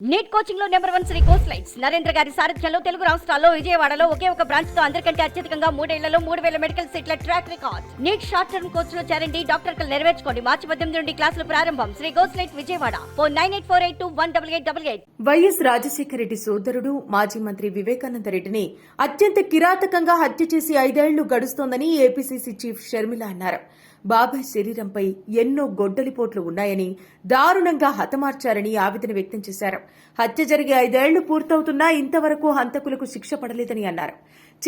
Neat కోచింగ్లో number one Sri course lights Narendra గారి సారథ్యంలో తెలుగు రాష్ట్రాల్లో విజయవాడలో ఒకే ఒక బ్రాంచ్తో అందరికంటే అత్యధికంగా మూడేళ్ళలో మూడు వేల మెడికల్ సీట్ల track record NEET short term కోర్స్లో చేరండి డాక్టర్ కలు నెరవేర్చుకోండి. మార్చి పద్దెనిమిది నుండి క్లాసులు ప్రారంభం. Sri course light Vijayawada. Four nine eight four eight two one double eight double eight. YS Rajasekhara Reddy సోదరుడు మాజీ మంత్రి వివేకానంద రెడ్డిని అత్యంత కిరాతకంగా హత్య చేసి ఐదేళ్ళు గడుస్తోందని ఏపీసీసీ చీఫ్ షర్మిల అన్నారు. బాబాయ్ శరీరంపై ఎన్నో గొడ్డలిపోట్లు ఉన్నాయని దారుణంగా హతమార్చారని ఆవేదన వ్యక్తం చేశారు. హత్య జరిగి ఐదేళ్ళు పూర్తవుతున్నా ఇంతవరకు హంతకులకు శిక్ష పడలేదని అన్నారు.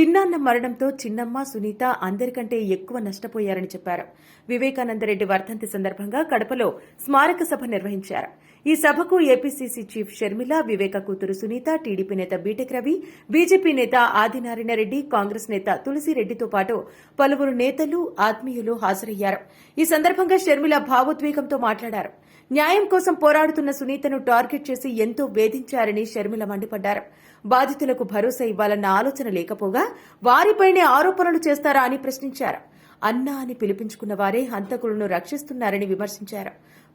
చిన్నాన్న మరణంతో చిన్నమ్మ సునీత అందరికంటే ఎక్కువ నష్టపోయారని చెప్పారు. వివేకానందరెడ్డి వర్ధంతి సందర్భంగా కడపలో స్మారక సభ నిర్వహించారు. ఈ సభకు ఏపీసీసీ చీఫ్ షర్మిల వివేక కూతురు సునీత టీడీపీ నేత బీటెక్ రవి బీజేపీ నేత ఆదినారాయణ రెడ్డి కాంగ్రెస్ నేత తులసిరెడ్డితో పాటు పలువురు నేతలు ఆత్మీయులు హాజరయ్యారు. ఈ సందర్భంగా షర్మిల భావోద్వేగంతో మాట్లాడారు. న్యాయం కోసం పోరాడుతున్న సునీతను టార్గెట్ చేసి ఎంతో వేధించారని షర్మిల మండిపడ్డారు. బాధితులకు భరోసా ఇవ్వాలన్న ఆలోచన లేకపోగా వారిపైనే ఆరోపణలు చేస్తారా అని ప్రశ్నించారు. అన్నా అని పిలిపించుకున్న వారే హంతకులను రక్షిస్తున్నారని విమర్శించారు.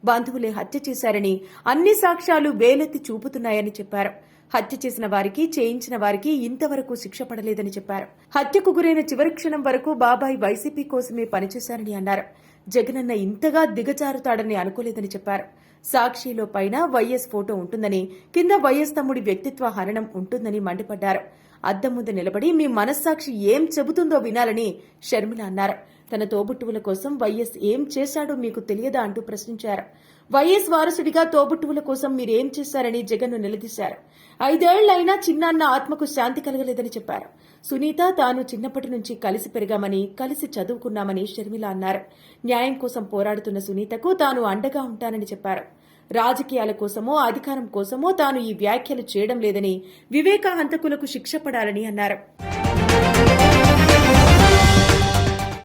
బంధువులే హత్య చేశారని అన్ని సాక్ష్యాలు వేలెత్తి చూపుతున్నాయని చెప్పారు. హత్య చేసిన వారికి చేయించిన వారికి ఇంతవరకు శిక్ష పడలేదని చెప్పారు. హత్యకు గురైన చివరి క్షణం వరకు బాబాయ్ వైసీపీ కోసమే పనిచేశారని అన్నారు. జగనన్న ఇంతగా దిగజారుతాడని అనుకోలేదని చెప్పారు. సాక్షిలో పైన వైఎస్ ఫోటో ఉంటుందని కింద వైఎస్ తమ్ముడి వ్యక్తిత్వ హరణం ఉంటుందని మండిపడ్డారు. అద్దం ముందు నిలబడి మీ మనస్సాక్షి ఏం చెబుతుందో వినాలని షర్మిల అన్నారు. తన తోబుట్టువుల కోసం వైఎస్ ఏం చేశాడో మీకు తెలియదా అంటూ ప్రశ్నించారు. వైఎస్ వారసుడిగా తోబుట్టువుల కోసం మీరేం చేశారని జగన్ను నిలదీశారు. ఐదేళ్ళైనా చిన్నాన్న ఆత్మకు శాంతి కలగలేదని చెప్పారు. సునీత తాను చిన్నప్పటి నుంచి కలిసి పెరిగామని కలిసి చదువుకున్నామని షర్మిల అన్నారు. న్యాయం కోసం పోరాడుతున్న సునీతకు తాను అండగా ఉంటానని చెప్పారు. రాజకీయాల కోసమో అధికారం కోసమో తాను ఈ వ్యాఖ్యలు చేయడం లేదని వివేక హంతకులకు శిక్ష పడాలని అన్నారు.